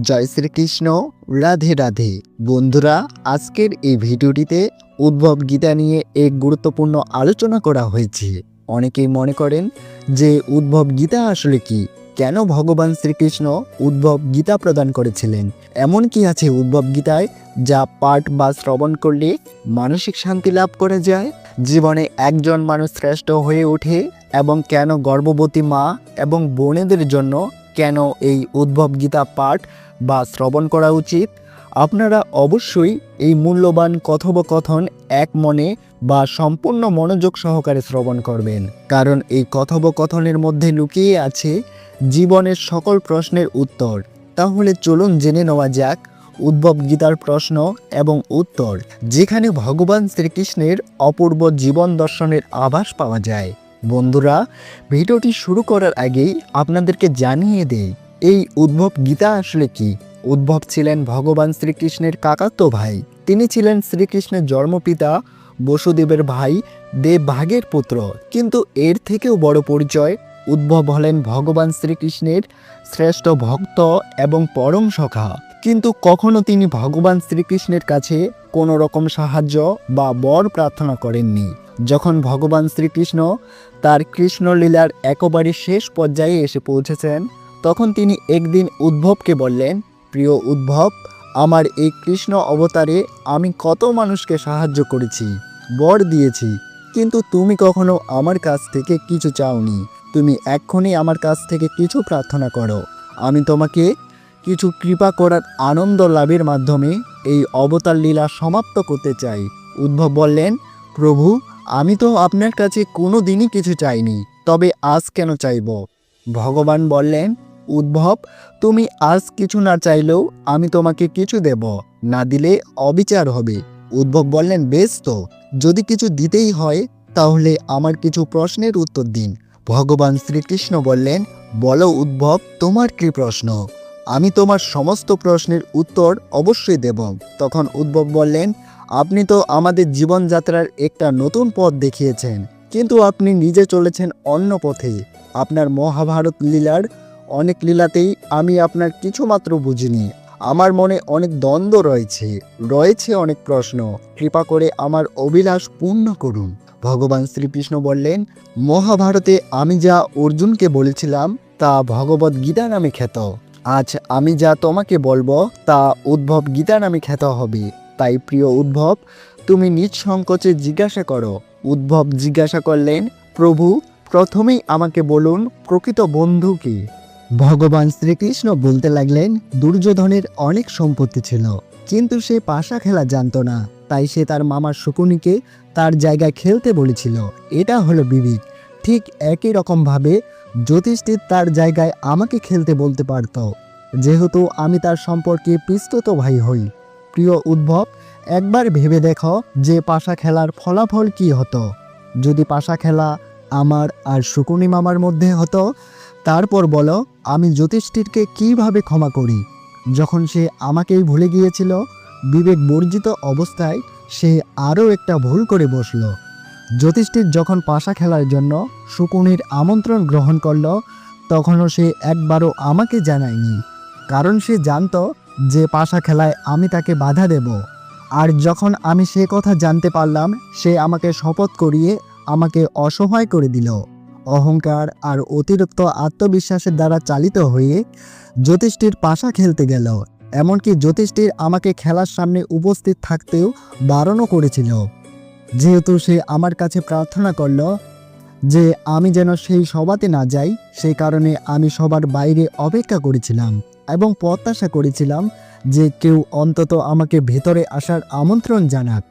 জয় শ্রীকৃষ্ণ, রাধে রাধে। বন্ধুরা, আজকের এই ভিডিওটিতে উদ্ভব গীতা নিয়ে এক গুরুত্বপূর্ণ আলোচনা করা হয়েছে। অনেকেই মনে করেন যে উদ্ভব গীতা আসলে কি? কেন ভগবান শ্রীকৃষ্ণ উদ্ভব গীতা প্রদান করেছিলেন? এমন কি আছে উদ্ভব গীতায় যা পাঠ বা শ্রবণ করলে মানসিক শান্তি লাভ করা যায়? জীবনে একজন মানুষ শ্রেষ্ঠ হয়ে ওঠে এবং কেন গর্ভবতী মা এবং বোনেদের জন্য কেন এই উদ্ভব গীতা পাঠ বা শ্রবণ করা উচিত? আপনারা অবশ্যই এই মূল্যবান কথোপকথন এক মনে বা সম্পূর্ণ মনোযোগ সহকারে শ্রবণ করবেন। কারণ এই কথোপকথনের মধ্যে লুকিয়ে আছে জীবনের সকল প্রশ্নের উত্তর। তাহলে চলুন জেনে নেওয়া যাক উদ্ভব গীতার প্রশ্ন এবং উত্তর, যেখানে ভগবান শ্রীকৃষ্ণের অপূর্ব জীবন দর্শনের আভাস পাওয়া যায়। বন্ধুরা, ভিডিওটি শুরু করার আগেই আপনাদেরকে জানিয়ে দেই, এই উদ্ভব গীতা আসলে কি? উদ্ভব ছিলেন ভগবান শ্রীকৃষ্ণের কাকাতো ভাই। তিনি ছিলেন শ্রীকৃষ্ণের জন্মপিতা, বসুদেবের ভাই, দেবভাগের পুত্র। কিন্তু এর থেকেও বড় পরিচয়, উদ্ভব হলেন ভগবান শ্রীকৃষ্ণের শ্রেষ্ঠ ভক্ত এবং পরম সখা। কিন্তু কখনো তিনি ভগবান শ্রীকৃষ্ণের কাছে কোনো রকম সাহায্য বা বর প্রার্থনা করেননি। যখন ভগবান শ্রীকৃষ্ণ তার কৃষ্ণলীলার একেবারে শেষ পর্যায়ে এসে পৌঁছেছেন, তখন তিনি একদিন উদ্ভবকে বললেন, প্রিয় উদ্ভব, আমার এই কৃষ্ণ অবতারে আমি কত মানুষকে সাহায্য করেছি, বর দিয়েছি, কিন্তু তুমি কখনো আমার কাছ থেকে কিছু চাওনি। তুমি এক্ষুনি আমার কাছ থেকে কিছু প্রার্থনা করো। আমি তোমাকে কিছু কৃপা করার আনন্দ লাভের মাধ্যমে এই অবতার লীলা সমাপ্ত করতে চাই। উদ্ভব বললেন, প্রভু আমি তো আপনার কাছে কোনো দিনই কিছু চাইনি, তবে আজ কেন চাইব? ভগবান বললেন, উদ্ভব, তুমি আজ কিছু না চাইলেও আমি তোমাকে কিছু দেব, না দিলে অবিচার হবে। উদ্ভব বললেন, বেশ তো, যদি কিছু দিতেই হয়, তাহলে আমার কিছু প্রশ্নের উত্তর দিন। ভগবান শ্রীকৃষ্ণ বললেন, বলো উদ্ভব, তোমার কি প্রশ্ন? আমি তোমার সমস্ত প্রশ্নের উত্তর অবশ্যই দেব। তখন উদ্ভব বললেন আপনি তো আমাদের জীবনযাত্রার একটা নতুন পথ দেখিয়েছেন, কিন্তু আপনি নিজে চলেছেন অন্য পথে। আপনার মহাভারত লীলার অনেক লীলাতেই আমি আপনার কিছুমাত্র বুঝিনি। আমার মনে অনেক দ্বন্দ্ব রয়েছে রয়েছে অনেক প্রশ্ন। কৃপা করে আমার অভিলাষ পূর্ণ করুন। ভগবান শ্রীকৃষ্ণ বললেন, মহাভারতে আমি যা অর্জুনকে বলেছিলাম, তা ভগবত গীতা নামে খ্যাত। আজ আমি যা তোমাকে বলব, তা উদ্ভব গীতা নামে খ্যাত হবে। তাই প্রিয় উদ্ভব, তুমি নিজ সংকোচে জিজ্ঞাসা করো। উদ্ভব জিজ্ঞাসা করলেন, প্রভু, প্রথমেই আমাকে বলুন, প্রকৃত বন্ধু কি? ভগবান শ্রীকৃষ্ণ বলতে লাগলেন, দুর্যোধনের অনেক সম্পত্তি ছিল, কিন্তু সে পাশা খেলা জানতো না। তাই সে তার মামার শকুনিকে তার জায়গায় খেলতে বলেছিল। এটা হলো বিবেক। ঠিক একই রকমভাবে জ্যোতিষটির তার জায়গায় আমাকে খেলতে বলতে পারত। যেহেতু আমি তার সম্পর্কে পিস্তত ভাই হই প্রিয় উদ্ভব, একবার ভেবে দেখো যে পাশা খেলার ফলাফল কি হতো। যদি পাশা খেলা আমার আর শকুনি মামার মধ্যে হতো, তারপর বলো, আমি জ্যোতিষটিরকে কীভাবে ক্ষমা করি? যখন সে আমাকেই ভুলে গিয়েছিল, বিবেক বর্জিত অবস্থায় সে আরও একটা ভুল করে বসল। জ্যোতিষটির যখন পাশা খেলার জন্য শকুনির আমন্ত্রণ গ্রহণ করল, তখনও সে একবারও আমাকে জানায়নি। কারণ সে জানতো যে পাশা খেলায় আমি তাকে বাধা দেব। আর যখন আমি সে কথা জানতে পারলাম, সে আমাকে শপথ করিয়ে আমাকে অসহায় করে দিল। অহংকার আর অতিরিক্ত আত্মবিশ্বাসের দ্বারা চালিত হয়ে জ্যোতিষটির পাশা খেলতে গেল। এমনকি জ্যোতিষটির আমাকে খেলার সামনে উপস্থিত থাকতেও বারণও করেছিল। যেহেতু সে আমার কাছে প্রার্থনা করল যে আমি যেন সেই সভাতে না যাই সেই কারণে আমি সবার বাইরে অপেক্ষা করেছিলাম। এবং প্রত্যাশা করেছিলাম যে কেউ অন্তত আমাকে ভেতরে আসার আমন্ত্রণ জানাক।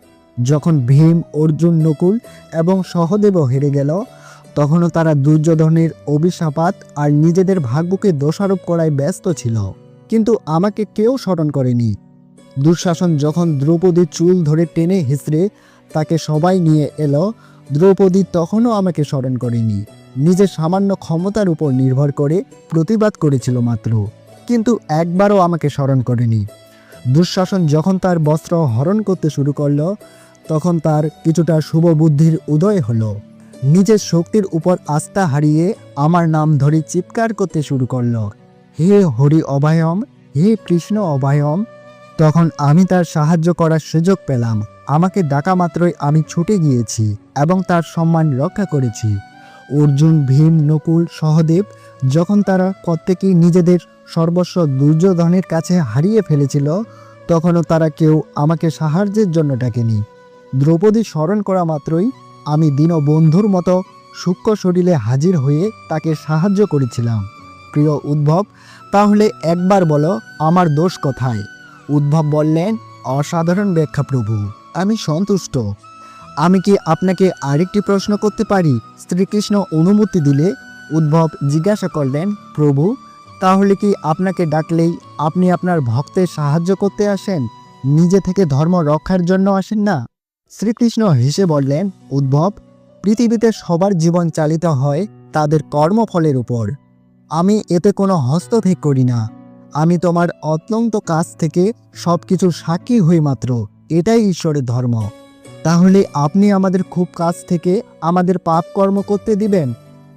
যখন ভীম, অর্জুন, নকুল এবং সহদেবও হেরে গেল, তখনও তারা দুর্যোধনের অভিশাপাত আর নিজেদের ভাগ্যকে দোষারোপ করায় ব্যস্ত ছিল। কিন্তু আমাকে কেউ স্মরণ করেনি। দুঃশাসন যখন দ্রৌপদীর চুল ধরে টেনে হিসড়ে তাকে সবাই নিয়ে এলো, দ্রৌপদী তখনও আমাকে স্মরণ করেনি। নিজের সামান্য ক্ষমতার উপর নির্ভর করে প্রতিবাদ করেছিল মাত্র। কিন্তু একবারও আমাকে স্মরণ করেনি। দুঃশাসন যখন তার বস্ত্র হরণ করতে শুরু করল, তখন তার কিছুটা শুভ বুদ্ধির উদয় হলো। নিজের শক্তির উপর আস্থা হারিয়ে আমার নাম ধরে চিৎকার করতে শুরু করল। হে হরি অভয়ম, হে কৃষ্ণ অভয়ম, তখন আমি তার সাহায্য করার সুযোগ পেলাম। আমাকে ডাকা মাত্রই আমি ছুটে গিয়েছি এবং তার সম্মান রক্ষা করেছি। অর্জুন, ভীম, নকুল, সহদেব যখন তারা প্রত্যেকেই নিজেদের সর্বস্ব দুর্যোধনের কাছে হারিয়ে ফেলেছিল, তখনও তারা কেউ আমাকে সাহায্যের জন্য ডাকেনি। দ্রৌপদী স্মরণ করা মাত্রই আমি দীনবন্ধুর মতো সূক্ষ্ম শরীরে হাজির হয়ে তাকে সাহায্য করেছিলাম। প্রিয় উদ্ভব, তাহলে একবার বলো আমার দোষ কোথায়? উদ্ভব বললেন, অসাধারণ ব্যাখ্যা প্রভু আমি সন্তুষ্ট। আমি কি আপনাকে আরেকটি প্রশ্ন করতে পারি? শ্রীকৃষ্ণ অনুমতি দিলে উদ্ভব জিজ্ঞাসা করলেন, প্রভু, তাহলে কি আপনাকে ডাকলেই আপনি আপনার ভক্তের সাহায্য করতে আসেন? নিজে থেকে ধর্ম রক্ষার জন্য আসেন না? শ্রীকৃষ্ণ হেসে বললেন, উদ্ভব, পৃথিবীতে সবার জীবন চালিত হয় তাদের কর্মফলের উপর। আমি এতে কোনো হস্তক্ষেপ করি না। আমি তোমার অত্যন্ত কাছ থেকে সব কিছু সাক্ষী হই মাত্র। এটাই ঈশ্বরের ধর্ম। তাহলে আপনি আমাদের খুব কাছ থেকে আমাদের পাপ কর্ম করতে দিবেন।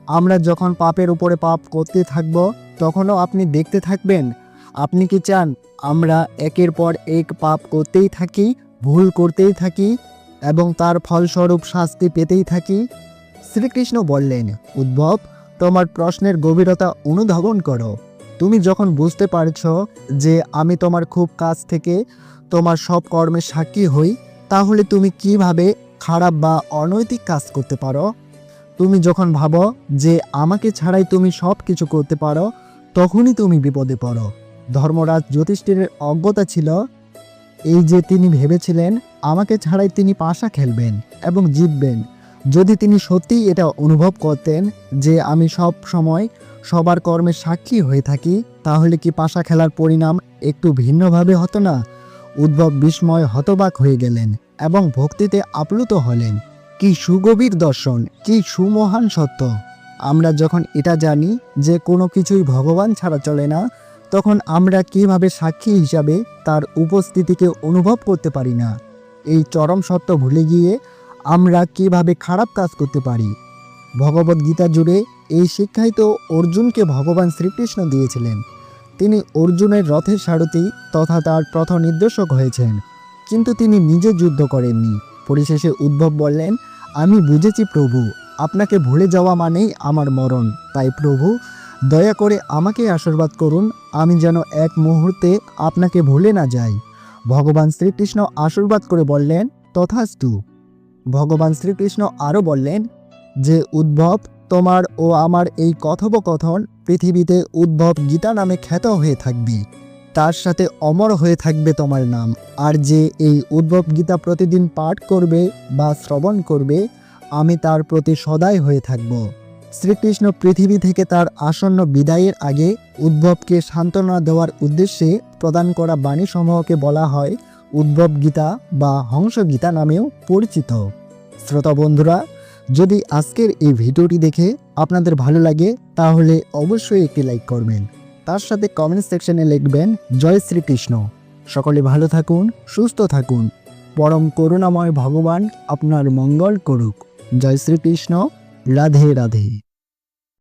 আমরা যখন পাপের উপরে পাপ করতে থাকব, তখনও আপনি দেখতে থাকবেন। আপনি কি চান আমরা একের পর এক পাপ করতেই থাকি, ভুল করতেই থাকি, এবং তার ফলস্বরূপ শাস্তি পেতেই থাকি? শ্রীকৃষ্ণ বললেন, উদ্ভব, তোমার প্রশ্নের গভীরতা অনুধাবন করো। তুমি যখন বুঝতে পারছ যে আমি তোমার খুব কাছ থেকে তোমার সব কর্মের সাক্ষী হই তাহলে তুমি কীভাবে খারাপ বা অনৈতিক কাজ করতে পারো? তুমি যখন ভাবো যে আমাকে ছাড়াই তুমি সব কিছু করতে পারো, তখনই তুমি বিপদে পড়ো। ধর্মরাজ যুধিষ্ঠিরের অজ্ঞতা ছিল এই যে তিনি ভেবেছিলেন আমাকে ছাড়াই তিনি পাশা খেলবেন এবং জিতবেন। যদি তিনি সত্যিই এটা অনুভব করতেন যে আমি সব সময় সবার কর্মের সাক্ষী হয়ে থাকি, তাহলে কি পাশা খেলার পরিণাম একটু ভিন্নভাবে হতো না? উদ্ভব বিস্ময় হতবাক হয়ে গেলেন এবং ভক্তিতে আপ্লুত হলেন। কি সুগভীর দর্শন, কি সুমহান সত্য। আমরা যখন এটা জানি যে কোনো কিছুই ভগবান ছাড়া চলে না, তখন আমরা কীভাবে সাক্ষী হিসাবে তার উপস্থিতিকে অনুভব করতে পারি না? এই চরম সত্য ভুলে গিয়ে আমরা কীভাবে খারাপ কাজ করতে পারি? ভগবদ্গীতা জুড়ে এই শিক্ষাই তো অর্জুনকে ভগবান শ্রীকৃষ্ণ দিয়েছিলেন। তিনি অর্জুনের রথের সারথি তথা তার পথ নির্দেশক হয়েছেন। কিন্তু তিনি নিজে যুদ্ধ করেননি। পরিশেষে উদ্ভব বললেন, আমি বুঝেছি প্রভু, আপনাকে ভুলে যাওয়া মানেই আমার মরণ। তাই প্রভু, দয়া করে আমাকে আশীর্বাদ করুন, আমি যেন এক মুহূর্তে আপনাকে ভুলে না যাই। ভগবান শ্রীকৃষ্ণ আশীর্বাদ করে বললেন, তথাস্তু। ভগবান শ্রীকৃষ্ণ আরও বললেন, যে উদ্ভব তোমার ও আমার এই কথোপকথন পৃথিবীতে উদ্ভব গীতা নামে খ্যাত হয়ে থাকবি। তার সাথে অমর হয়ে থাকবে তোমার নাম। আর যে এই উদ্ভব গীতা প্রতিদিন পাঠ করবে বা শ্রবণ করবে, আমি তার প্রতি সদাই হয়ে থাকব। শ্রীকৃষ্ণ পৃথিবী থেকে তার আসন্ন বিদায়ের আগে উদ্ভবকে সান্ত্বনা দেওয়ার উদ্দেশ্যে প্রদান করা বাণীসমূহকে বলা হয় উদ্ভব গীতা বা হংস গীতা নামেও পরিচিত। শ্রোতা বন্ধুরা যদি আজকের এই ভিডিওটি দেখে আপনাদের ভালো লাগে, তাহলে অবশ্যই একটি লাইক করবেন। তার সাথে কমেন্ট সেকশনে লিখবেন, জয় শ্রীকৃষ্ণ। সকলে ভালো থাকুন, সুস্থ থাকুন। পরম করুণাময় ভগবান আপনার মঙ্গল করুক। জয় শ্রীকৃষ্ণ। রাধে রাধে।